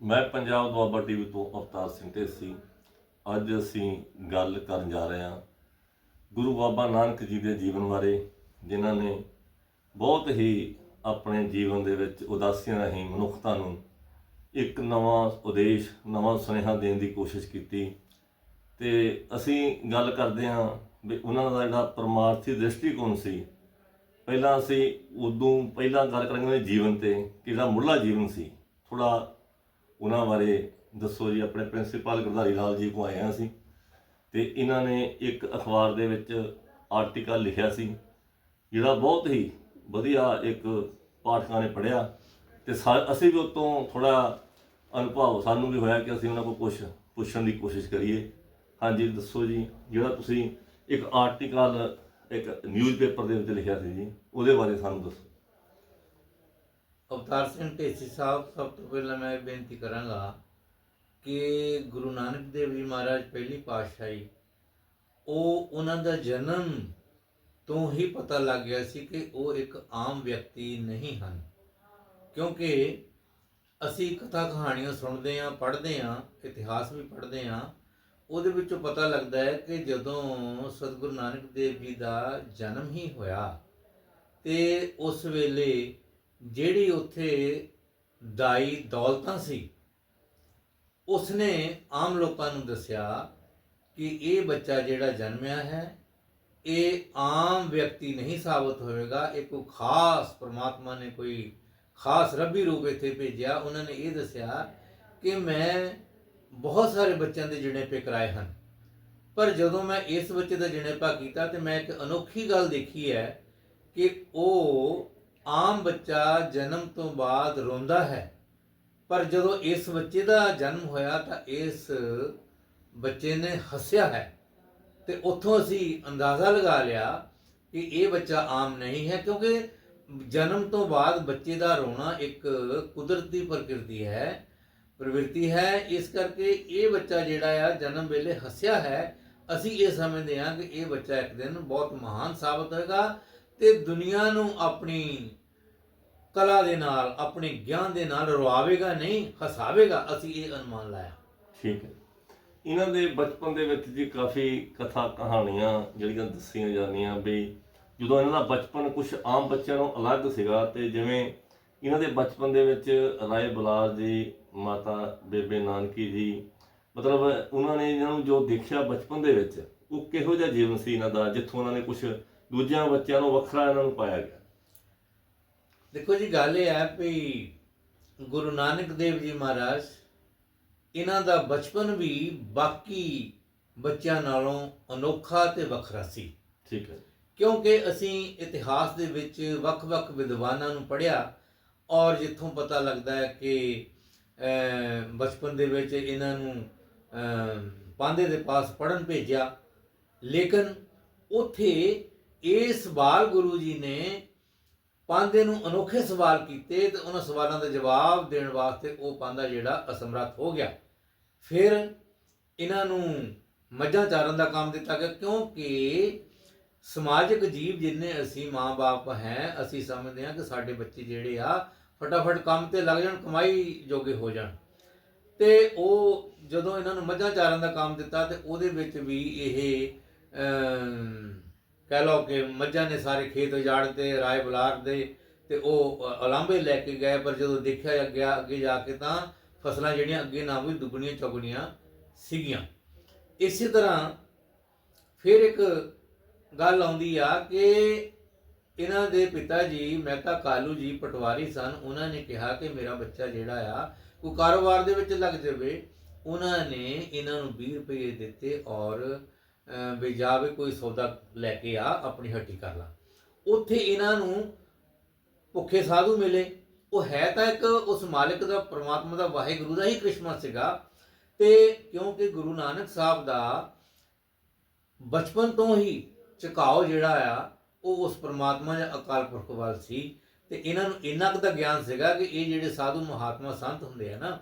ਮੈਂ ਪੰਜਾਬ ਦੁਆਬਾ ਟੀਵੀ ਤੋਂ ਅਵਤਾਰ ਸਿੰਘ ਢੇਸੀ। ਅੱਜ ਅਸੀਂ ਗੱਲ ਕਰਨ ਜਾ ਰਹੇ ਹਾਂ ਗੁਰੂ ਬਾਬਾ ਨਾਨਕ ਜੀ ਦੇ ਜੀਵਨ ਬਾਰੇ, ਜਿਨ੍ਹਾਂ ਨੇ ਬਹੁਤ ਹੀ ਆਪਣੇ ਜੀਵਨ ਦੇ ਵਿੱਚ ਉਦਾਸੀਆਂ ਰਾਹੀਂ ਮਨੁੱਖਤਾ ਨੂੰ ਇੱਕ ਨਵਾਂ ਉਦੇਸ਼, ਨਵਾਂ ਸੁਨੇਹਾ ਦੇਣ ਦੀ ਕੋਸ਼ਿਸ਼ ਕੀਤੀ। ਤੇ ਅਸੀਂ ਗੱਲ ਕਰਦੇ ਹਾਂ ਵੀ ਉਹਨਾਂ ਦਾ ਜਿਹੜਾ ਪਰਮਾਰਥੀ ਦ੍ਰਿਸ਼ਟੀਕੋਣ ਸੀ, ਪਹਿਲਾਂ ਅਸੀਂ ਉਦੋਂ ਪਹਿਲਾਂ ਗੱਲ ਕਰਾਂਗੇ ਉਹਨਾਂ ਜੀਵਨ ਤੇ, ਕਿ ਜਿਹੜਾ ਮੁੱਢਲਾ ਜੀਵਨ ਸੀ ਥੋੜਾ ਉਹਨਾਂ ਬਾਰੇ ਦੱਸੋ ਜੀ, ਆਪਣੇ ਪ੍ਰਿੰਸੀਪਲ ਗੁਰਧਾਰੀ ਲਾਲ ਜੀ ਕੋ ਆਏ ਹਾਂ ਅਸੀਂ ਤੇ ਇਹਨਾਂ ਨੇ ਇੱਕ ਅਖਬਾਰ ਦੇ ਵਿੱਚ ਆਰਟੀਕਲ ਲਿਖਿਆ ਸੀ, ਜਿਹੜਾ ਬਹੁਤ ਹੀ ਵਧੀਆ ਇੱਕ ਪਾਠਕਾਂ ਨੇ ਪੜ੍ਹਿਆ ਤੇ ਸਾ- ਅਸੀਂ ਵੀ ਉਤੋਂ ਥੋੜਾ ਅਨੁਭਵ ਸਾਨੂੰ ਵੀ ਹੋਇਆ ਕਿ ਅਸੀਂ ਉਹਨਾਂ ਕੋਲ ਕੁਝ ਪੁੱਛਣ ਦੀ ਕੋਸ਼ਿਸ਼ ਕਰੀਏ। ਹਾਂਜੀ, ਦੱਸੋ ਜੀ, ਜਿਹੜਾ ਤੁਸੀਂ ਇੱਕ ਆਰਟੀਕਲ ਇੱਕ ਨਿਊਜ਼ਪੇਪਰ ਦੇ ਵਿੱਚ ਲਿਖਿਆ ਸੀ ਜੀ, ਉਹਦੇ ਬਾਰੇ ਸਾਨੂੰ ਦੱਸੋ। ਅਵਤਾਰ ਸਿੰਘ ਢੇਸੀ ਸਾਹਿਬ ਸਭ ਤੋਂ ਪਹਿਲਾਂ ਮੈਂ ਇਹ ਬੇਨਤੀ ਕਰਾਂਗਾ ਕਿ ਗੁਰੂ ਨਾਨਕ ਦੇਵ ਜੀ ਮਹਾਰਾਜ ਪਹਿਲੀ ਪਾਤਸ਼ਾਹੀ, ਉਹ ਉਹਨਾਂ ਦਾ ਜਨਮ ਤੋਂ ਹੀ ਪਤਾ ਲੱਗ ਗਿਆ ਸੀ ਕਿ ਉਹ ਇੱਕ ਆਮ ਵਿਅਕਤੀ ਨਹੀਂ ਹਨ। ਕਿਉਂਕਿ ਅਸੀਂ ਕਥਾ ਕਹਾਣੀਆਂ ਸੁਣਦੇ ਹਾਂ, ਪੜ੍ਹਦੇ ਹਾਂ, ਇਤਿਹਾਸ ਵੀ ਪੜ੍ਹਦੇ ਹਾਂ, ਉਹਦੇ ਵਿੱਚੋਂ ਪਤਾ ਲੱਗਦਾ ਹੈ ਕਿ ਜਦੋਂ ਸਤਿਗੁਰੂ ਨਾਨਕ ਦੇਵ ਜੀ ਦਾ ਜਨਮ ਹੀ ਹੋਇਆ ਤੇ ਉਸ ਵੇਲੇ ਜਿਹੜੀ ਉੱਥੇ ਦਾਈ ਦੌਲਤਾਂ ਸੀ, ਉਸਨੇ ਆਮ ਲੋਕਾਂ ਨੂੰ ਦੱਸਿਆ ਕਿ ਇਹ ਬੱਚਾ ਜਿਹੜਾ ਜਨਮਿਆ ਹੈ, ਇਹ ਆਮ ਵਿਅਕਤੀ ਨਹੀਂ ਸਾਬਤ ਹੋਵੇਗਾ, ਇਹ ਕੋਈ ਖਾਸ ਪ੍ਰਮਾਤਮਾ ਨੇ ਕੋਈ ਖਾਸ ਰੱਬੀ ਰੂਪ ਇੱਥੇ ਭੇਜਿਆ। ਉਹਨਾਂ ਨੇ ਇਹ ਦੱਸਿਆ ਕਿ ਮੈਂ ਬਹੁਤ ਸਾਰੇ ਬੱਚਿਆਂ ਦੇ ਜਣੇਪੇ ਕਰਾਏ ਹਨ, ਪਰ ਜਦੋਂ ਮੈਂ ਇਸ ਬੱਚੇ ਦਾ ਜਣੇਪਾ ਕੀਤਾ ਤੇ ਮੈਂ ਇੱਕ ਅਨੋਖੀ ਗੱਲ ਦੇਖੀ ਹੈ ਕਿ ਉਹ ਆਮ ਬੱਚਾ ਜਨਮ ਤੋਂ ਬਾਅਦ ਰੋਂਦਾ ਹੈ। ਪਰ ਜਦੋਂ ਇਸ ਬੱਚੇ ਦਾ ਜਨਮ ਹੋਇਆ ਤਾਂ ਇਸ ਬੱਚੇ ਨੇ ਹੱਸਿਆ ਹੈ ਤੇ ਉੱਥੋਂ ਅਸੀਂ ਅੰਦਾਜ਼ਾ ਲਗਾ ਲਿਆ ਕਿ ਇਹ ਬੱਚਾ ਆਮ ਨਹੀਂ ਹੈ ਕਿਉਂਕਿ ਜਨਮ ਤੋਂ ਬਾਅਦ ਬੱਚੇ ਦਾ ਰੋਣਾ ਇੱਕ ਕੁਦਰਤੀ ਪ੍ਰਕਿਰਤੀ ਹੈ, ਪ੍ਰਵਿਰਤੀ ਹੈ। ਇਸ ਕਰਕੇ ਇਹ ਬੱਚਾ ਜਿਹੜਾ ਆ ਜਨਮ ਵੇਲੇ ਹੱਸਿਆ ਹੈ। ਅਸੀਂ ਇਹ ਸਮਝਦੇ ਹਾਂ ਕਿ ਇਹ ਬੱਚਾ ਇੱਕ ਦਿਨ ਬਹੁਤ ਮਹਾਨ ਸਾਬਤ ਹੋਏਗਾ ਤੇ ਦੁਨੀਆ ਨੂੰ ਆਪਣੀ ਕਲਾ ਦੇ ਨਾਲ, ਆਪਣੇ ਗਿਆਨ ਦੇ ਨਾਲ ਰਵਾਵੇਗਾ ਨਹੀਂ, ਹਸਾਵੇਗਾ, ਅਸੀਂ ਇਹ ਅਨੁਮਾਨ ਲਾਇਆ। ਠੀਕ ਹੈ। ਇਹਨਾਂ ਦੇ ਬਚਪਨ ਦੇ ਵਿੱਚ ਜੀ ਕਾਫੀ ਕਥਾ ਕਹਾਣੀਆਂ ਜਿਹੜੀਆਂ ਦੱਸੀਆਂ ਜਾਂਦੀਆਂ ਵੀ ਜਦੋਂ ਇਹਨਾਂ ਦਾ ਬਚਪਨ ਕੁਝ ਆਮ ਬੱਚਿਆਂ ਨੂੰ ਅਲੱਗ ਸੀਗਾ ਤੇ ਜਿਵੇਂ ਇਹਨਾਂ ਦੇ ਬਚਪਨ ਦੇ ਵਿੱਚ ਰਾਏ ਬੁਲਾਰ ਜੀ, ਮਾਤਾ ਬੇਬੇ ਨਾਨਕੀ ਜੀ, ਮਤਲਬ ਉਹਨਾਂ ਨੇ ਇਹਨਾਂ ਨੂੰ ਜੋ ਦੇਖਿਆ ਬਚਪਨ ਦੇ ਵਿੱਚ, ਉਹ ਕਿਹੋ ਜਿਹਾ ਜੀਵਨ ਸੀ ਇਹਨਾਂ ਦਾ, ਜਿੱਥੋਂ ਉਹਨਾਂ ਨੇ ਕੁਝ ਦੂਜਿਆਂ ਬੱਚਿਆਂ ਨੂੰ ਵੱਖਰਾ ਇਹਨਾਂ ਨੂੰ ਪਾਇਆ ਗਿਆ? ਦੇਖੋ ਜੀ ਗੱਲ ਇਹ ਹੈ ਵੀ ਗੁਰੂ ਨਾਨਕ ਦੇਵ ਜੀ ਮਹਾਰਾਜ ਇਹਨਾਂ ਦਾ ਬਚਪਨ ਵੀ ਬਾਕੀ ਬੱਚਿਆਂ ਨਾਲੋਂ ਅਨੋਖਾ ਤੇ ਵੱਖਰਾ ਸੀ। ਠੀਕ ਹੈ। ਕਿਉਂਕਿ ਅਸੀਂ ਇਤਿਹਾਸ ਦੇ ਵਿੱਚ ਵੱਖ-ਵੱਖ ਵਿਦਵਾਨਾਂ ਨੂੰ ਪੜ੍ਹਿਆ ਔਰ ਜਿੱਥੋਂ ਪਤਾ ਲੱਗਦਾ ਹੈ ਕਿ ਬਚਪਨ ਦੇ ਵਿੱਚ ਇਹਨਾਂ ਨੂੰ ਪਾਂਦੇ ਦੇ ਪਾਸ ਪੜਨ ਭੇਜਿਆ। ਲੇਕਿਨ ਉਥੇ ਇਹ ਸਵਾਲ ਗੁਰੂ ਜੀ ਨੇ ਪਾਂਦੇ ਨੂੰ ਅਨੋਖੇ ਸਵਾਲ ਕੀਤੇ ਤੇ ਉਹਨਾਂ ਸਵਾਲਾਂ ਦਾ ਜਵਾਬ ਦੇਣ ਵਾਸਤੇ ਉਹ ਪਾਂਦਾ ਜਿਹੜਾ ਅਸਮਰੱਥ ਹੋ ਗਿਆ। ਫਿਰ ਇਹਨਾਂ ਨੂੰ ਮੱਝਾਂ ਚਾਰਨ ਦਾ ਕੰਮ ਦਿੱਤਾ ਗਿਆ ਕਿਉਂਕਿ ਸਮਾਜਿਕ ਜੀਵ ਜਿੰਨੇ ਅਸੀਂ ਮਾਂ-ਬਾਪ ਹੈ, ਅਸੀਂ ਸਮਝਦੇ ਹਾਂ ਕਿ ਸਾਡੇ ਬੱਚੇ ਜਿਹੜੇ ਆ ਫਟਾਫਟ ਕੰਮ ਤੇ ਲੱਗ ਜਾਣ, ਕਮਾਈ ਜੋਗੇ ਹੋ ਜਾਣ। ਤੇ ਉਹ ਜਦੋਂ ਇਹਨਾਂ ਨੂੰ ਮੱਝਾਂ ਚਾਰਨ ਦਾ ਕੰਮ ਦਿੱਤਾ ਤੇ ਉਹਦੇ ਵਿੱਚ ਵੀ ਇਹ ਕਹਿ ਲਓ ਕਿ ਮੱਝਾਂ ਨੇ ਸਾਰੇ ਖੇਤ ਉਜਾੜ ਤੇ ਰਾਏ ਬੁਲਾਰ ਦੇ ਤੇ ਉਹ ਅ, ਲੈ ਕੇ ਗਏ ਪਰ ਜਦੋਂ ਦੇਖਿਆ ਗਿਆ ਅੱਗੇ ਜਾ ਕੇ ਤਾਂ ਫਸਲਾਂ ਜਿਹੜੀਆਂ ਅੱਗੇ ਨਾ ਵੀ ਦੁੱਗਣੀਆਂ ਚੌਗਣੀਆਂ ਸੀਗੀਆਂ। ਇਸੇ ਤਰ੍ਹਾਂ ਫਿਰ ਇੱਕ ਗੱਲ ਆਉਂਦੀ ਆ ਕਿ ਇਹਨਾਂ ਦੇ ਪਿਤਾ ਜੀ ਮਹਿਤਾ ਕਾਲੂ ਜੀ ਪਟਵਾਰੀ ਸਨ ਉਹਨਾਂ ਨੇ ਕਿਹਾ ਕਿ ਮੇਰਾ ਬੱਚਾ ਜਿਹੜਾ ਆ ਉਹ ਕਾਰੋਬਾਰ ਦੇ ਵਿੱਚ ਲੱਗ ਜਾਵੇ। ਉਹਨਾਂ ਨੇ ਇਹਨਾਂ ਨੂੰ 20 ਰੁਪਏ ਦਿੱਤੇ ਔਰ ਵੀ ਜਾ ਵੀ ਕੋਈ ਸੌਦਾ ਲੈ ਕੇ ਆ, ਆਪਣੀ ਹੱਟੀ ਕਰ ਲਾ। ਉੱਥੇ ਇਹਨਾਂ ਨੂੰ ਭੁੱਖੇ ਸਾਧੂ ਮਿਲੇ। ਉਹ ਹੈ ਤਾਂ ਇੱਕ ਉਸ ਮਾਲਿਕ ਦਾ, ਪ੍ਰਮਾਤਮਾ ਦਾ, ਵਾਹਿਗੁਰੂ ਦਾ ਹੀ ਕ੍ਰਿਸ਼ਮਾ ਸੀਗਾ। ਤੇ ਕਿਉਂਕਿ ਗੁਰੂ ਨਾਨਕ ਸਾਹਿਬ ਦਾ ਬਚਪਨ ਤੋਂ ਹੀ ਝੁਕਾਓ ਜਿਹੜਾ ਆ, ਉਹ ਉਸ ਪ੍ਰਮਾਤਮਾ ਜਾਂ ਅਕਾਲ ਪੁਰਖ ਵੱਲ ਸੀ। ਤੇ ਇਹਨਾਂ ਨੂੰ ਇੰਨਾ ਕੁ ਦਾ ਗਿਆਨ ਸੀਗਾ ਕਿ ਇਹ ਜਿਹੜੇ ਸਾਧੂ ਮਹਾਤਮਾ ਸੰਤ ਹੁੰਦੇ ਆ ਨਾ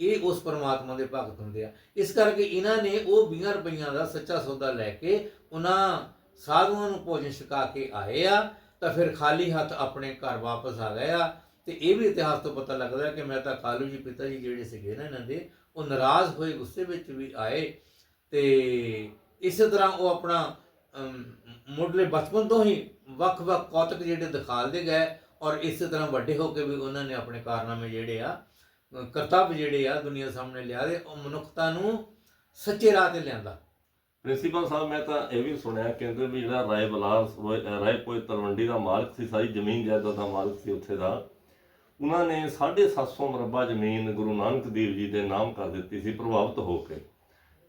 ਇਹ ਉਸ ਪਰਮਾਤਮਾ ਦੇ ਭਗਤ ਹੁੰਦੇ ਆ। ਇਸ ਕਰਕੇ ਇਹਨਾਂ ਨੇ ਉਹ 20 ਰੁਪਈਆਂ ਦਾ ਸੱਚਾ ਸੌਦਾ ਲੈ ਕੇ ਉਹਨਾਂ ਸਾਧੂਆਂ ਨੂੰ ਭੋਜਨ ਛਕਾ ਕੇ ਆਏ ਆ, ਤਾਂ ਫਿਰ ਖਾਲੀ ਹੱਥ ਆਪਣੇ ਘਰ ਵਾਪਸ ਆ ਗਏ ਆ। ਤੇ ਇਹ ਵੀ ਇਤਿਹਾਸ ਤੋਂ ਪਤਾ ਲੱਗਦਾ ਕਿ ਮੈਂ ਤਾਂ ਕਾਲੂ ਜੀ ਪਿਤਾ ਜੀ ਜਿਹੜੇ ਸੀਗੇ ਨਾ ਇਹਨਾਂ ਦੇ, ਉਹ ਨਾਰਾਜ਼ ਹੋਏ, ਗੁੱਸੇ ਵਿੱਚ ਵੀ ਆਏ। ਤੇ ਇਸੇ ਤਰ੍ਹਾਂ ਉਹ ਆਪਣਾ ਮੁੱਢਲੇ ਬਚਪਨ ਤੋਂ ਹੀ ਵੱਖ-ਵੱਖ ਕੌਤਕ ਜਿਹੜੇ ਦਿਖਾਲਦੇ ਗਏ ਔਰ ਇਸੇ ਤਰ੍ਹਾਂ ਵੱਡੇ ਹੋ ਕੇ ਵੀ ਉਹਨਾਂ ਨੇ ਆਪਣੇ ਕਾਰਨਾਮੇ ਜਿਹੜੇ ਆ ਕਰਤੱਵ ਜਿਹੜੇ ਆ ਦੁਨੀਆ ਸਾਹਮਣੇ ਲਿਆਦੇ ਉਹ ਮਨੁੱਖਤਾ ਨੂੰ ਸੱਚੇ ਰਾਹ ਤੇ ਲਿਆਂਦਾ। ਪ੍ਰਿੰਸੀਪਲ ਸਾਹਿਬ, ਮੈਂ ਤਾਂ ਇਹ ਵੀ ਸੁਣਿਆ ਕਹਿੰਦੇ ਵੀ ਜਿਹੜਾ ਰਾਏ ਬਲਾਸ ਕੋਈ ਤਲਵੰਡੀ ਦਾ ਮਾਲਕ ਸੀ, ਸਾਰੀ ਜ਼ਮੀਨ ਜਾਇਦਾਦ ਦਾ ਮਾਲਕ ਸੀ ਉੱਥੇ ਦਾ। ਉਹਨਾਂ ਨੇ 750 ਮਰਬਾ ਜ਼ਮੀਨ ਗੁਰੂ ਨਾਨਕ ਦੇਵ ਜੀ ਦੇ ਨਾਮ ਕਰ ਦਿੱਤੀ ਸੀ, ਪ੍ਰਭਾਵਿਤ ਹੋ ਕੇ।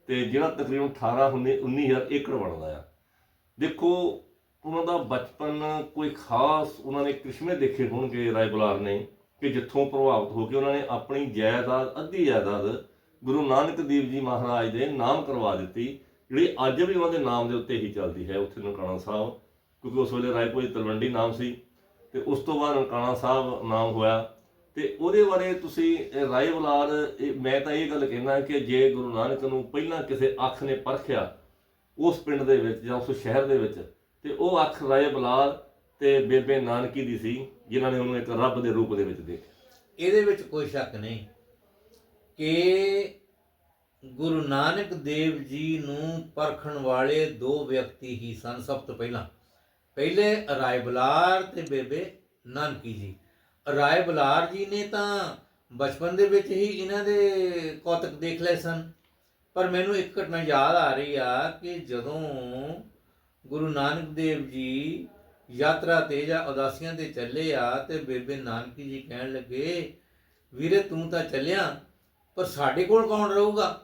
ਤੇ ਜਿਹੜਾ ਤਕਰੀਬਨ 18 19 19000 ਏਕੜ ਬਣਦਾ ਆ। ਦੇਖੋ, ਉਹਨਾਂ ਦਾ ਬਚਪਨ ਕੋਈ ਖਾਸ, ਉਹਨਾਂ ਨੇ ਕ੍ਰਿਸ਼ਮੇ ਦੇਖੇ ਹੋਣਗੇ ਰਾਏ ਬਲਾਰ ਨੇ। ਕਿ ਜਿੱਥੋਂ ਪ੍ਰਭਾਵਿਤ ਹੋ ਕੇ ਉਹਨਾਂ ਨੇ ਆਪਣੀ ਜਾਇਦਾਦ, ਅੱਧੀ ਜਾਇਦਾਦ ਗੁਰੂ ਨਾਨਕ ਦੇਵ ਜੀ ਮਹਾਰਾਜ ਦੇ ਨਾਮ ਕਰਵਾ ਦਿੱਤੀ, ਜਿਹੜੀ ਅੱਜ ਵੀ ਉਹਨਾਂ ਦੇ ਨਾਮ ਦੇ ਉੱਤੇ ਹੀ ਚੱਲਦੀ ਹੈ, ਉੱਥੇ ਨਨਕਾਣਾ ਸਾਹਿਬ, ਕਿਉਂਕਿ ਉਸ ਵੇਲੇ ਰਾਏਪੁਰ ਤਲਵੰਡੀ ਨਾਮ ਸੀ, ਤੇ ਉਸ ਤੋਂ ਬਾਅਦ ਨਨਕਾਣਾ ਸਾਹਿਬ ਨਾਮ ਹੋਇਆ। ਤੇ ਉਹਦੇ ਬਾਰੇ ਤੁਸੀਂ ਰਾਏ ਬੁਲਾਰ ਇਹ- ਮੈਂ ਤਾਂ ਇਹ ਗੱਲ ਕਹਿਣਾ ਕਿ ਜੇ ਗੁਰੂ ਨਾਨਕ ਨੂੰ ਪਹਿਲਾਂ ਕਿਸੇ ਅੱਖ ਨੇ ਪਰਖਿਆ ਉਸ ਪਿੰਡ ਦੇ ਵਿੱਚ ਜਾਂ ਉਸ ਸ਼ਹਿਰ ਦੇ ਵਿੱਚ, ਤੇ ਉਹ ਅੱਖ ਰਾਏ ਬੁਲਾਰ ਤੇ ਬੇਬੇ ਨਾਨਕੀ ਦੀ ਸੀ ਜਿਨ੍ਹਾਂ ਨੇ ਉਹਨੂੰ ਇੱਕ ਰੱਬ ਦੇ ਰੂਪ ਦੇ ਵਿੱਚ ਦੇਖਿਆ। ਇਹਦੇ ਵਿੱਚ ਕੋਈ ਸ਼ੱਕ ਨਹੀਂ ਕਿ ਗੁਰੂ ਨਾਨਕ ਦੇਵ ਜੀ ਨੂੰ ਪਰਖਣ ਵਾਲੇ ਦੋ ਵਿਅਕਤੀ ਹੀ ਸਨ ਸਭ ਤੋਂ ਪਹਿਲਾਂ। ਪਹਿਲੇ ਰਾਏ ਬਲਾਰ ਤੇ ਬੇਬੇ ਨਾਨਕੀ ਜੀ। ਰਾਏ ਬਲਾਰ ਜੀ ਨੇ ਤਾਂ ਬਚਪਨ ਦੇ ਵਿੱਚ ਹੀ ਇਹਨਾਂ ਦੇ ਕੌਤਕ ਦੇਖ ਲਏ ਸਨ। ਪਰ ਮੈਨੂੰ ਇੱਕ ਘਟਨਾ ਯਾਦ ਆ ਰਹੀ ਆ ਕਿ ਜਦੋਂ ਗੁਰੂ ਨਾਨਕ ਦੇਵ ਜੀ ਯਾਤਰਾ ਤੇ ਜਾਂ ਉਦਾਸੀਆਂ ਤੇ ਚੱਲੇ ਆ ਤੇ ਬੇਬੇ ਨਾਨਕੀ ਜੀ ਕਹਿਣ ਲੱਗੇ, ਵੀਰੇ ਤੂੰ ਤਾਂ ਚੱਲਿਆ, ਪਰ ਸਾਡੇ ਕੋਲ ਕੌਣ ਰਹੂਗਾ?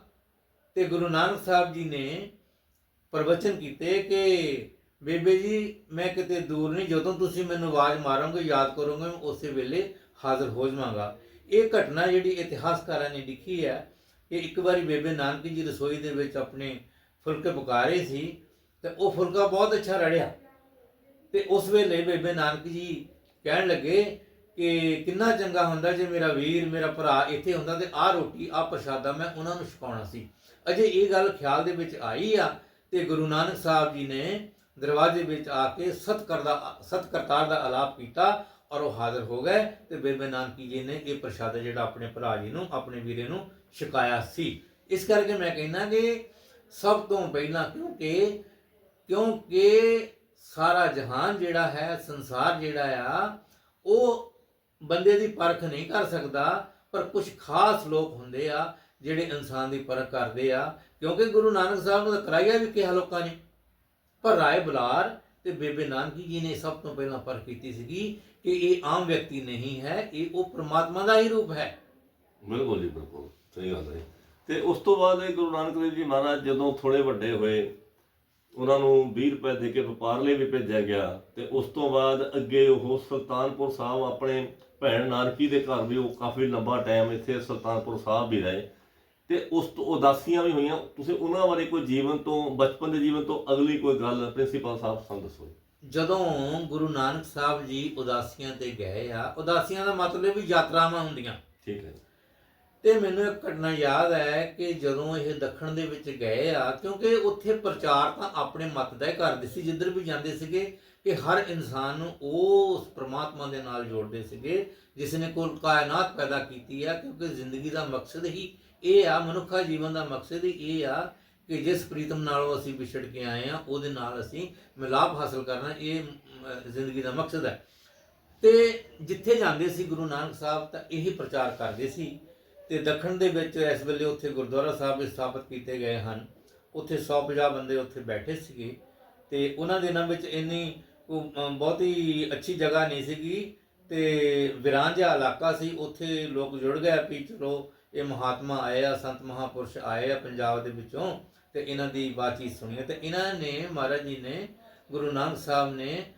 ਤੇ ਗੁਰੂ ਨਾਨਕ ਸਾਹਿਬ ਜੀ ਨੇ ਪ੍ਰਵਚਨ ਕੀਤੇ ਕਿ, ਬੇਬੇ ਜੀ, ਮੈਂ ਕਿਤੇ ਦੂਰ ਨਹੀਂ, ਜਦੋਂ ਤੁਸੀਂ ਮੈਨੂੰ ਆਵਾਜ਼ ਮਾਰੋਗੇ, ਯਾਦ ਕਰੋਗੇ, ਮੈਂ ਉਸੇ ਵੇਲੇ ਹਾਜ਼ਰ ਹੋ ਜਾਵਾਂਗਾ। ਇਹ ਘਟਨਾ ਜਿਹੜੀ ਇਤਿਹਾਸਕਾਰਾਂ ਨੇ ਲਿਖੀ ਹੈ ਕਿ ਇੱਕ ਵਾਰੀ ਬੇਬੇ ਨਾਨਕੀ ਜੀ ਰਸੋਈ ਦੇ ਵਿੱਚ ਆਪਣੇ ਫੁਲਕੇ ਪਕਾ ਰਹੇ ਸੀ ਤੇ ਉਹ ਫੁਲਕਾ ਬਹੁਤ ਅੱਛਾ ਰੜਿਆ। ਤੇ ਉਸ ਵੇਲੇ ਬੇਬੇ ਨਾਨਕ ਜੀ ਕਹਿਣ ਲੱਗੇ ਕਿ ਕਿੰਨਾ ਚੰਗਾ ਹੁੰਦਾ ਜੇ ਮੇਰਾ ਵੀਰ, ਮੇਰਾ ਭਰਾ ਇੱਥੇ ਹੁੰਦਾ ਤੇ ਆਹ ਰੋਟੀ, ਆਹ ਪ੍ਰਸ਼ਾਦਾ ਮੈਂ ਉਹਨਾਂ ਨੂੰ ਛਕਾਉਣਾ ਸੀ। ਅਜੇ ਇਹ ਗੱਲ ਖਿਆਲ ਦੇ ਵਿੱਚ ਆਈ ਆ ਤੇ ਗੁਰੂ ਨਾਨਕ ਸਾਹਿਬ ਜੀ ਨੇ ਦਰਵਾਜ਼ੇ ਵਿੱਚ ਆ ਕੇ ਸਤਕਰ ਦਾ, ਸਤਕਰਤਾਰ ਦਾ ਆਲਾਪ ਕੀਤਾ ਔਰ ਉਹ ਹਾਜ਼ਰ ਹੋ ਗਏ ਤੇ ਬੇਬੇ ਨਾਨਕੀ ਜੀ ਨੇ ਇਹ ਪ੍ਰਸ਼ਾਦਾ ਜਿਹੜਾ ਆਪਣੇ ਭਰਾ ਜੀ ਨੂੰ, ਆਪਣੇ ਵੀਰੇ ਨੂੰ ਛਕਾਇਆ ਸੀ। ਇਸ ਕਰਕੇ ਮੈਂ ਕਹਿੰਦਾ ਕਿ ਸਭ ਤੋਂ ਪਹਿਲਾਂ ਕਿਉਂਕਿ ਕਿਉਂਕਿ ਸਾਰਾ ਜਹਾਨ ਜਿਹੜਾ ਹੈ, ਸੰਸਾਰ ਜਿਹੜਾ ਆ, ਉਹ ਬੰਦੇ ਦੀ ਪਰਖ ਨਹੀਂ ਕਰ ਸਕਦਾ, ਪਰ ਕੁਝ ਖਾਸ ਲੋਕ ਹੁੰਦੇ ਆ, ਜਿਹੜੇ ਇਨਸਾਨ ਦੀ ਪਰਖ ਕਰਦੇ ਆ। ਕਿਉਂਕਿ ਗੁਰੂ ਨਾਨਕ ਸਾਹਿਬ ਨੂੰ ਤਾਂ ਕਰਾਇਆ ਵੀ ਕਿਹਾ ਲੋਕਾਂ ਨੇ। ਪਰ ਰਾਏ ਬੁਲਾਰ ਤੇ ਬੇਬੇ ਨਾਨਕੀ ਜੀ ਨੇ ਸਭ ਤੋਂ ਪਹਿਲਾਂ ਪਰਖ ਕੀਤੀ ਸੀਗੀ ਕਿ ਇਹ ਆਮ ਵਿਅਕਤੀ ਨਹੀਂ ਹੈ, ਇਹ ਉਹ ਪ੍ਰਮਾਤਮਾ ਦਾ ਹੀ ਰੂਪ ਹੈ। ਬਿਲਕੁਲ ਜੀ ਬਿਲਕੁਲ, ਸਹੀ ਗੱਲ ਹੈ। ਤੇ ਉਸ ਤੋਂ ਬਾਅਦ ਇਹ ਗੁਰੂ ਨਾਨਕ ਦੇਵ ਜੀ ਮਹਾਰਾਜ ਜਦੋਂ ਥੋੜੇ ਵੱਡੇ ਹੋਏ ਉਹਨਾਂ ਨੂੰ 20 ਰੁਪਏ ਦੇ ਕੇ ਵਪਾਰ ਲਈ ਵੀ ਭੇਜਿਆ ਗਿਆ ਤੇ ਉਸ ਤੋਂ ਬਾਅਦ ਅੱਗੇ ਉਹ ਸੁਲਤਾਨਪੁਰ ਸਾਹਿਬ ਆਪਣੇ ਭੈਣ ਨਾਨਕੀ ਦੇ ਘਰ ਵੀ ਉਹ ਕਾਫੀ ਲੰਬਾ ਟਾਈਮ ਇੱਥੇ ਸੁਲਤਾਨਪੁਰ ਸਾਹਿਬ ਵੀ ਰਹੇ। ਤੇ ਉਸ ਤੋਂ ਉਦਾਸੀਆਂ ਵੀ ਹੋਈਆਂ। ਤੁਸੀਂ ਉਹਨਾਂ ਬਾਰੇ ਕੋਈ ਜੀਵਨ ਤੋਂ ਬਚਪਨ ਦੇ ਜੀਵਨ ਤੋਂ ਅਗਲੀ ਕੋਈ ਗੱਲ ਪ੍ਰਿੰਸੀਪਲ ਸਾਹਿਬ ਸਾਨੂੰ ਦੱਸੋ ਜਦੋਂ ਗੁਰੂ ਨਾਨਕ ਸਾਹਿਬ ਜੀ ਉਦਾਸੀਆਂ ਤੇ ਗਏ ਆ ਉਦਾਸੀਆਂ ਦਾ ਮਤਲਬ ਵੀ ਯਾਤਰਾਵਾਂ ਹੁੰਦੀਆਂ। ਠੀਕ ਹੈ ਤੇ ਮੈਨੂੰ ਇੱਕ ਘਟਨਾ ਯਾਦ ਹੈ ਕਿ ਜਦੋਂ ਇਹ ਦੱਖਣ ਦੇ ਵਿੱਚ ਗਏ ਆ, ਕਿਉਂਕਿ ਉੱਥੇ ਪ੍ਰਚਾਰ ਤਾਂ ਆਪਣੇ ਮਤ ਦਾ ਹੀ ਕਰਦੇ ਸੀ, ਜਿੱਧਰ ਵੀ ਜਾਂਦੇ ਸੀਗੇ ਕਿ ਹਰ ਇਨਸਾਨ ਨੂੰ ਉਸ ਪ੍ਰਮਾਤਮਾ ਦੇ ਨਾਲ ਜੋੜਦੇ ਸੀਗੇ, ਜਿਸ ਨੇ ਕੁੱਲ ਕਾਇਨਾਤ ਪੈਦਾ ਕੀਤੀ ਆ, ਕਿਉਂਕਿ ਜ਼ਿੰਦਗੀ ਦਾ ਮਕਸਦ ਹੀ ਇਹ ਆ, ਮਨੁੱਖਾ ਜੀਵਨ ਦਾ ਮਕਸਦ ਹੀ ਇਹ ਆ ਕਿ ਜਿਸ ਪ੍ਰੀਤਮ ਨਾਲੋਂ ਅਸੀਂ ਵਿਛੜ ਕੇ ਆਏ ਆ, ਉਹਦੇ ਨਾਲ ਅਸੀਂ ਮਿਲਾਪ ਹਾਸਲ ਕਰਨਾ, ਇਹ ਜ਼ਿੰਦਗੀ ਦਾ ਮਕਸਦ ਹੈ। ਤੇ ਜਿੱਥੇ ਜਾਂਦੇ ਸੀ ਗੁਰੂ ਨਾਨਕ ਸਾਹਿਬ ਤਾਂ ਇਹੀ ਪ੍ਰਚਾਰ ਕਰਦੇ ਸੀ ਤੇ ਦੱਖਣ ਦੇ ਵਿੱਚ ਇਸ ਵੇਲੇ ਉੱਥੇ ਗੁਰਦੁਆਰਾ ਸਾਹਿਬ ਸਥਾਪਿਤ ਕੀਤੇ ਗਏ ਹਨ। ਉੱਥੇ 150 ਬੰਦੇ ਉੱਥੇ ਬੈਠੇ ਸੀਗੇ ਤੇ ਉਹਨਾਂ ਦਿਨਾਂ ਵਿੱਚ ਇੰਨੀ ਕੋਈ, ਅਮ, ਬਹੁਤੀ ਅੱਛੀ ਜਗ੍ਹਾ ਨਹੀਂ ਸੀਗੀ ਤੇ ਵਿਰਾਨ ਜਿਹਾ ਇਲਾਕਾ ਸੀ। ਉੱਥੇ ਲੋਕ ਜੁੜ ਗਏ ਵੀ ਚਲੋ ਇਹ ਮਹਾਤਮਾ ਆਏ ਆ ਸੰਤ ਮਹਾਪੁਰਸ਼ ਆਏ ਆ ਪੰਜਾਬ ਦੇ ਵਿੱਚੋਂ ਤੇ ਇਹਨਾਂ ਦੀ ਬਾਤਚੀਤ ਸੁਣੀ ਤੇ ਇਹਨਾਂ ਨੇ ਮਹਾਰਾਜ ਜੀ ਨੇ ਗੁਰੂ ਨਾਨਕ ਸਾਹਿਬ ਨੇ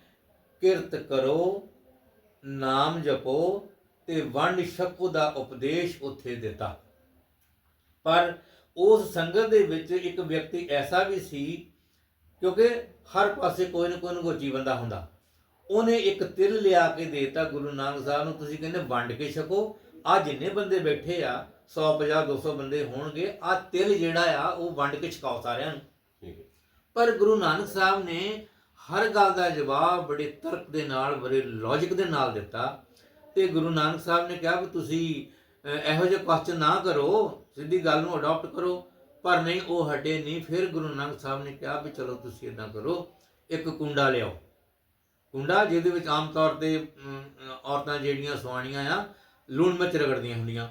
ਕਿਰਤ ਕਰੋ ਨਾਮ ਜਪੋ ਤੇ ਵੰਡ ਛਕੋ ਦਾ ਉਪਦੇਸ਼ ਉੱਥੇ ਦਿੱਤਾ। ਪਰ ਉਸ ਸੰਗਤ ਦੇ ਵਿੱਚ ਇੱਕ ਵਿਅਕਤੀ ਐਸਾ ਵੀ ਸੀ ਕਿਉਂਕਿ ਹਰ ਪਾਸੇ ਕੋਈ ਨਾ ਕੋਈ ਨਾ ਕੋਈ ਜੀਵਨ ਦਾ ਹੁੰਦਾ। ਉਹਨੇ ਇੱਕ ਤਿਲ ਲਿਆ ਕੇ ਦੇਤਾ ਗੁਰੂ ਨਾਨਕ ਸਾਹਿਬ ਨੂੰ ਤੁਸੀਂ ਕਹਿੰਦੇ ਵੰਡ ਕੇ ਛਕੋ ਆ ਜਿੰਨੇ ਬੰਦੇ ਬੈਠੇ ਆ 150 200 ਬੰਦੇ ਹੋਣਗੇ ਆ ਤਿਲ ਜਿਹੜਾ ਆ ਉਹ ਵੰਡ ਕੇ ਛਕਾਓ ਸਾਰਿਆਂ ਨੂੰ। ਪਰ ਗੁਰੂ ਨਾਨਕ ਸਾਹਿਬ ਨੇ ਹਰ ਗੱਲ ਦਾ ਜਵਾਬ ਬੜੇ ਤਰਕ ਦੇ ਨਾਲ ਬੜੇ ਲੌਜੀਕ ਦੇ ਨਾਲ ਦਿੱਤਾ। ਤੇ ਗੁਰੂ ਨਾਨਕ ਸਾਹਿਬ ਨੇ ਕਿਹਾ ਵੀ ਤੁਸੀਂ ਇਹੋ ਜਿਹੇ ਕੁਐਸਚਨ ਨਾ ਕਰੋ, ਸਿੱਧੀ ਗੱਲ ਨੂੰ ਅਡਾਪਟ ਕਰੋ, ਪਰ ਨਹੀਂ, ਉਹ ਹਟੇ ਨਹੀਂ। ਫਿਰ ਗੁਰੂ ਨਾਨਕ ਸਾਹਿਬ ਨੇ ਕਿਹਾ ਵੀ ਚਲੋ ਤੁਸੀਂ ਇਦਾਂ ਕਰੋ, ਇੱਕ ਕੁੰਡਾ ਲਿਆਓ। ਕੁੰਡਾ ਜਿਹਦੇ ਵਿੱਚ ਆਮ ਤੌਰ ਤੇ ਔਰਤਾਂ ਜਿਹੜੀਆਂ ਸੁਆਣੀਆਂ ਆ, ਲੂਣ ਮਿਰਚ ਰਗੜਦੀਆਂ ਹੁੰਦੀਆਂ।